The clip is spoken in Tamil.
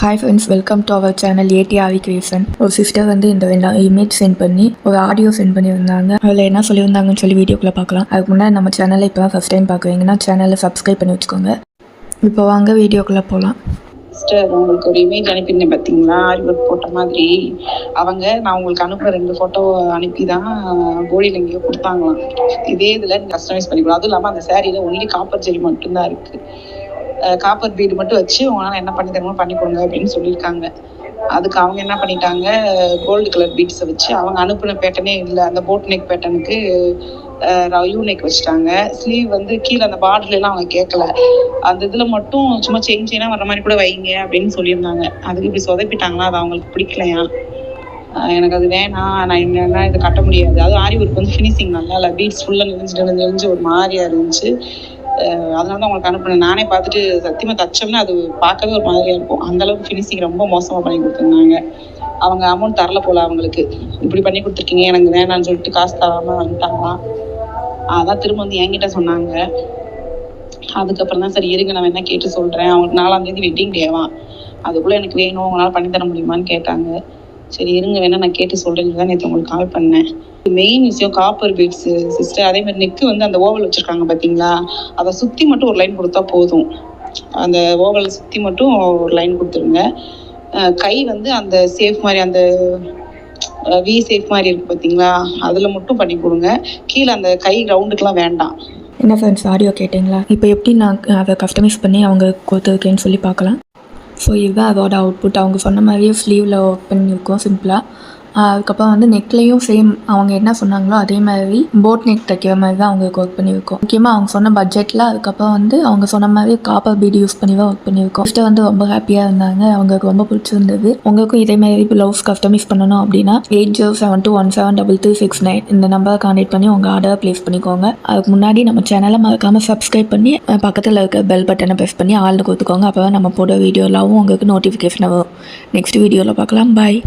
Hi friends welcome to our channel ஏடி ஆவி கிரியேஷன் ஒரு சிஸ்டர் வந்து இந்த இமேஜ் சென்ட் பண்ணி ஒரு ஆடியோ சென்ட் பண்ணியிருந்தாங்க. அதில் என்ன சொல்லியிருந்தாங்கன்னு சொல்லி வீடியோக்குள்ளே பார்க்கலாம். அதுக்கு முன்னாடி நம்ம சேனலை இப்போ தான் ஃபஸ்ட் டைம் பார்க்குறீங்கன்னா சேனலை சப்ஸ்கிரைப் பண்ணி வச்சுக்கோங்க. இப்போ வாங்க வீடியோக்குள்ளே போகலாம் சிஸ்டர் உங்களுக்கு ஒரு இமேஜ் அனுப்பியிருந்தேன் பார்த்தீங்களா ஆரிவர்க் போட்ட மாதிரி. அவங்க நான் உங்களுக்கு அனுப்புகிற ரெண்டு ஃபோட்டோ அனுப்பி தான் கோடியில் எங்கேயோ கொடுத்தாங்களாம். இதே இதில் கஸ்டமைஸ் பண்ணிக்கலாம். அதுவும் இல்லாமல் அந்த சேரீல ஒன்லி காப்பர் ஜெரி மட்டும்தான் இருக்குது காப்பர் பீடு மட்டும் வச்சு உங்களால் என்ன பண்ணி தரணுமோ பண்ணி கொடுங்க அப்படின்னு சொல்லியிருக்காங்க. அதுக்கு அவங்க என்ன பண்ணிட்டாங்க கோல்டு கலர் பீட்ஸை வச்சு அவங்க அனுப்பின பேட்டனே இல்லை அந்த போட் நெக் பேட்டனுக்கு யூ நெக் வச்சுட்டாங்க. ஸ்லீவ் வந்து கீழே அந்த பார்டர்ல எல்லாம் அவங்க கேட்கல அந்த இதுல மட்டும் சும்மா செயின் செயினா வர மாதிரி கூட வைங்க அப்படின்னு சொல்லியிருந்தாங்க. அதுக்கு இப்படி சொதப்பிட்டாங்களா அது அவங்களுக்கு பிடிக்கலையா? எனக்கு அது வேணாம் நான் என்னன்னா இதை கட்ட முடியாது. அது ஆரி ஒர்க் வந்து ஃபினிஷிங் நல்லா இல்லை. பீட்ஸ் ஃபுல்லாக நெளிஞ்சு நெளிஞ்சு நெளிஞ்சு ஒரு மாதிரியா இருந்துச்சு. அதனால தான் உங்களுக்கு அனுப்புனேன். நானே பார்த்துட்டு சத்தியமா தச்சோம்னா அது பார்க்கவே ஒரு மாதிரியா இருக்கும். அந்த அளவுக்கு ஃபினிஷிங் ரொம்ப மோசமா பண்ணி கொடுத்துருந்தாங்க. அவங்க அமௌண்ட் தரல போல அவங்களுக்கு. இப்படி பண்ணி கொடுத்துருக்கீங்க எனக்கு வேணாம்னு சொல்லிட்டு காசு தராம வந்துட்டாங்களாம். அதான் திரும்ப வந்து என்கிட்ட சொன்னாங்க. அதுக்கப்புறம் தான் சரி இருங்க நான் என்ன கேட்டு சொல்றேன். அவங்களுக்கு நாலாம் தேதி வெட்டிங் டேவான் அதுக்குள்ள எனக்கு வேணும் உங்களால பண்ணி தர முடியுமான்னு கேட்டாங்க. சரி இருங்க வேணா நான் கேட்டு சொல்றேன்னு தான் நேற்று உங்களுக்கு கால் பண்ணேன். மெயின் விஷயம் காப்பர் பீட்ஸ் சிஸ்டர் அதே மாதிரி நெக்கு வந்து அந்த ஓவல் வச்சிருக்காங்க பாத்தீங்களா? அதை சுத்தி மட்டும் ஒரு லைன் கொடுத்தா போதும். அந்த ஓவல் சுத்தி மட்டும் ஒரு லைன் கொடுத்துருங்க. கை வந்து அந்த சேஃப் மாதிரி அந்த வி சேஃப் மாதிரி இருக்கு பாத்தீங்களா? அதுல மட்டும் பண்ணி கொடுங்க. கீழே அந்த கை ரவுண்டுக்குலாம் வேண்டாம். என்ன ஃப்ரெண்ட்ஸ் ஆடியோ கேட்டிங்களா? இப்போ எப்படி நான் அதை கஸ்டமைஸ் பண்ணி அவங்க கொடுத்துருக்கேன்னு சொல்லி பார்க்கலாம். ஸோ இதுதான் அதோட அவுட்புட் அவங்க சொன்ன மாதிரியே ஸ்லீவில் ஒர்க் பண்ணியிருக்கோம் சிம்பிளாக அதுக்கப்புறம் வந்து நெக்லையும் சேம் அவங்க என்ன சொன்னாங்களோ அதே மாதிரி போட் நெக் தைக்கிற மாதிரி தான் அவங்களுக்கு ஒர்க் பண்ணியிருக்கோம். முக்கியமாக அவங்க சொன்ன பட்ஜெட்டில் அதுக்கப்புறம் வந்து அவங்க சொன்ன மாதிரி காப்பர் பீடி யூஸ் பண்ணி தான் ஒர்க் பண்ணியிருக்கோம். ஃபஸ்ட்டு வந்து ரொம்ப ஹாப்பியாக இருந்தாங்க. அவங்களுக்கு ரொம்ப பிடிச்சிருந்தது. உங்களுக்கும் இதே மாதிரி ப்ளவுஸ் கஸ்டமைஸ் பண்ணணும் அப்படின்னா eight zero seven two one seven double three six nine இந்த நம்பரை கான்டெக்ட் பண்ணி உங்கள் ஆர்டர் ப்ளேஸ் பண்ணிக்கோங்க. அதுக்கு முன்னாடி நம்ம சேனலை மறக்காமல் சப்ஸ்கிரைப் பண்ணி பக்கத்தில் இருக்க பெல் பட்டனை ப்ரெஸ் பண்ணி ஆள்னு கொடுத்துக்கோங்க. அப்போ தான் நம்ம போட வீடியோலாவும் உங்களுக்கு நோட்டிஃபிகேஷன் வரும். நெக்ஸ்ட் வீடியோவில் பார்க்கலாம். பாய்